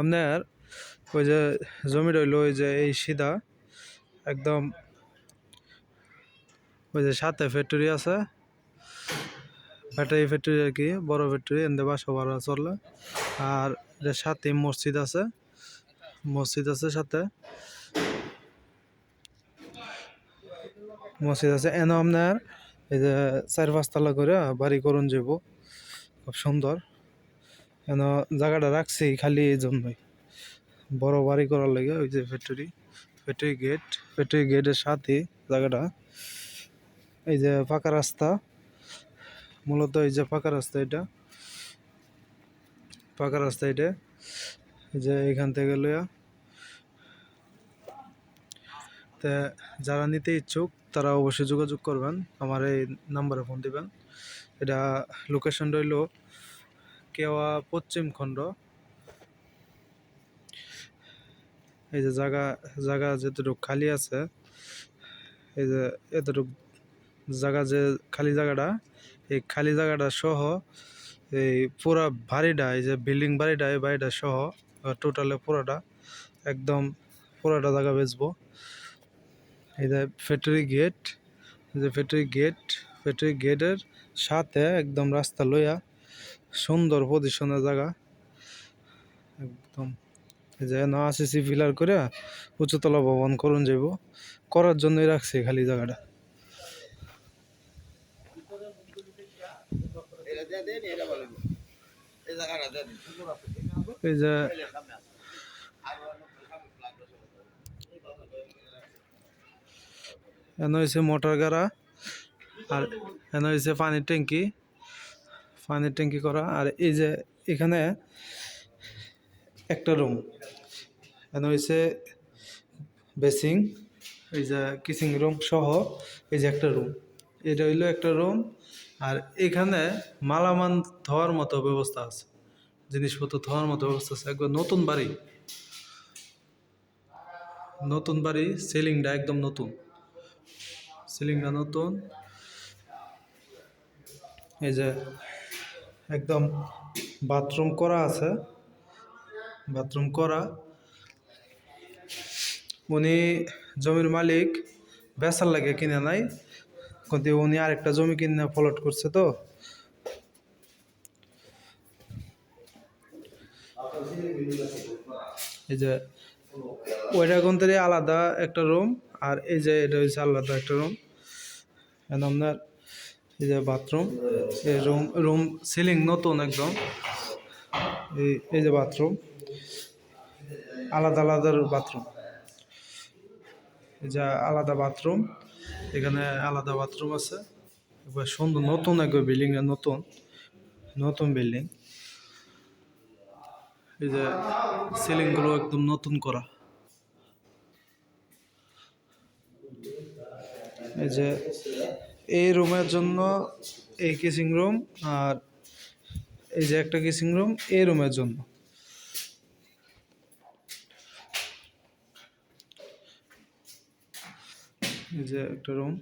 আপনার ওই যে জমি রইল ওই যে এই সিধা, একদম ওই যে সাথে ফ্যাক্টরি আছে। ব্যাটারি ফ্যাক্টরি আর কি, বড় ফ্যাক্টরি এনদে বাসা ভাড়া চলে। আর সাথে মসজিদ আছে মসজিদ আছে সাথে। মসজিদ আছে, এন আপনার এই যে চার পাঁচতলা করে বাড়ি করুন যাব খুব সুন্দর। এন জায়গাটা রাখছি খালি এই জন্যই। বড় বাড়ি করার লাগে ওই যে ফ্যাক্টরি ফ্যাক্টরি গেট ফ্যাক্টরি গেটের সাথে জায়গাটা। এই যে পাকা রাস্তা, মূলত এই যে পাকা রাস্তা এটা। পাকা রাস্তা এটা। যে এখান থেকে লইয়া। তা যারা নিতে ইচ্ছুক, তারা অবশ্যই যোগাযোগ করবেন। আমার এই নাম্বারে ফোন দিবেন। এটা লোকেশন রইল কেওয়া পশ্চিম খণ্ড। এই যে জায়গা জায়গা যেটুকু খালি আছে, এই যে এতটুকু জায়গা যে খালি জায়গাটা এই খালি জায়গাটা সহ এই পুরা বাড়িটা, এই যে বিল্ডিং বাড়িটা, এই বাড়িটা সহ টোটালে পুরোটা একদম পুরোটা জায়গা বেচবো। এই যে ফ্যাক্টরি গেট যে ফ্যাক্টরি গেট ফ্যাক্টরি গেটের সাথে একদম রাস্তা লইয়া সুন্দর পজিশনের জায়গা। একদম। এই যে না আসিসি ফিলার করে উচ্চতলা ভবন করুন যাইব। করার জন্যই রাখছি খালি জায়গাটা। এই মোটর গাড়া আর এনে পানির ট্যাঙ্কি পানির ট্যাঙ্কি করা। আর এই যে এখানে একটা রুম। এখানে হয়েছে বেসিং এই যে কিচিং রুম সহ এই যে একটা রুম। এটা হইল একটা রুম। আর এখানে মালামাল ধোয়ার মতো ব্যবস্থা আছে। জিনিসপত্র ধোয়ার মতো ব্যবস্থা আছে। একবার নতুন বাড়ি। নতুন বাড়ি, সিলিংটা একদম নতুন। সিলিংটা নতুন। এই যে একদম বাথরুম করা আছে। বাথরুম করা। উনি জমির মালিক, বেচার লাগে কিনে নাই। কিন্তু উনি আরেকটা জমি কিনে প্লট করছে তো। এই যে, ওইটা কোনতে আলাদা একটা রুম আর এই যে এটা হচ্ছে আলাদা একটা রুম আপনার এই যে বাথরুম, এই রুম রুম সিলিং নতুন একদম। এই এই যে বাথরুম, আলাদা আলাদা বাথরুম। এই যে আলাদা বাথরুম, এখানে আলাদা বাথরুম আছে। একবার সুন্দর নতুন একবার বিল্ডিং, নতুন নতুন বিল্ডিং। এই যে সিলিংগুলো একদম নতুন করা। এই যে এই রুমের জন্য এই কিচিং রুম আর এই যে একটা কিচিং রুম এই রুমের জন্য। এই যে একটা রুম।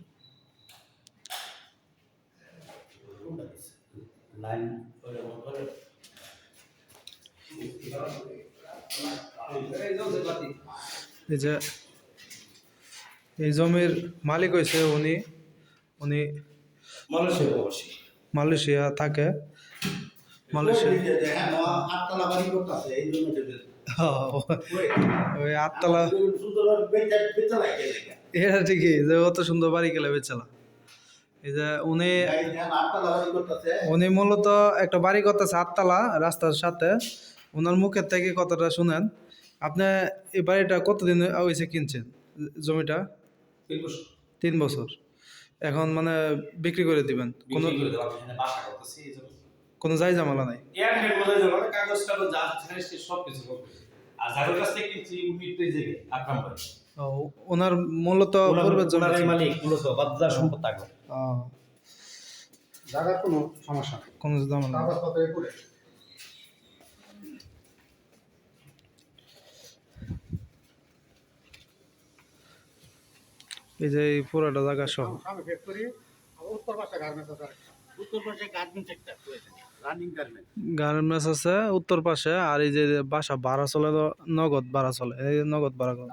এই যে এই জমির মালিক হয়েছে উনি। উনি মালয়েশিয়া থাকে। মালয়েশিয়া। ওই আটতলা এটা ঠিকই যে অত সুন্দর বাড়ি গেলে বেচালা। এই যে উনি উনি মূলত একটা বাড়ি করতেছে আটতলা রাস্তার সাথে। ওনার মুখের থেকে কথাটা শুনেন। আপনি এই বাড়িটা কতদিন হয়েছে কিনছেন জমিটা? তিন বছর। এখন মানে বিক্রি করে দিবেন। কোনো কোনো যাই জামালা নাই। কাগজ কাগজ যা সব কিছু আর যাদের কাছ থেকে কিনছি উনি তো এই জায়গায় আক্রাম ও, ওনার মূলত পূর্বের জমি মালিক মূলত বাদদার সম্পদ থাকবে ও, জায়গার কোনো সমস্যা কোনো জামালা। কাগজপত্রে এই যে এই পুরাটা জায়গা সহ। উত্তর পাশে গার্মেন্টস আছে উত্তর পাশে আর এই যে বাসা ভাড়া চলে নগদ ভাড়া চলে এই নগদ ভাড়া চলে।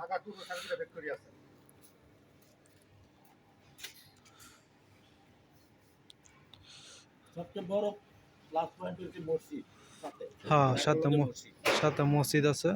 হ্যাঁ সাথে সাথে মসজিদ আছে।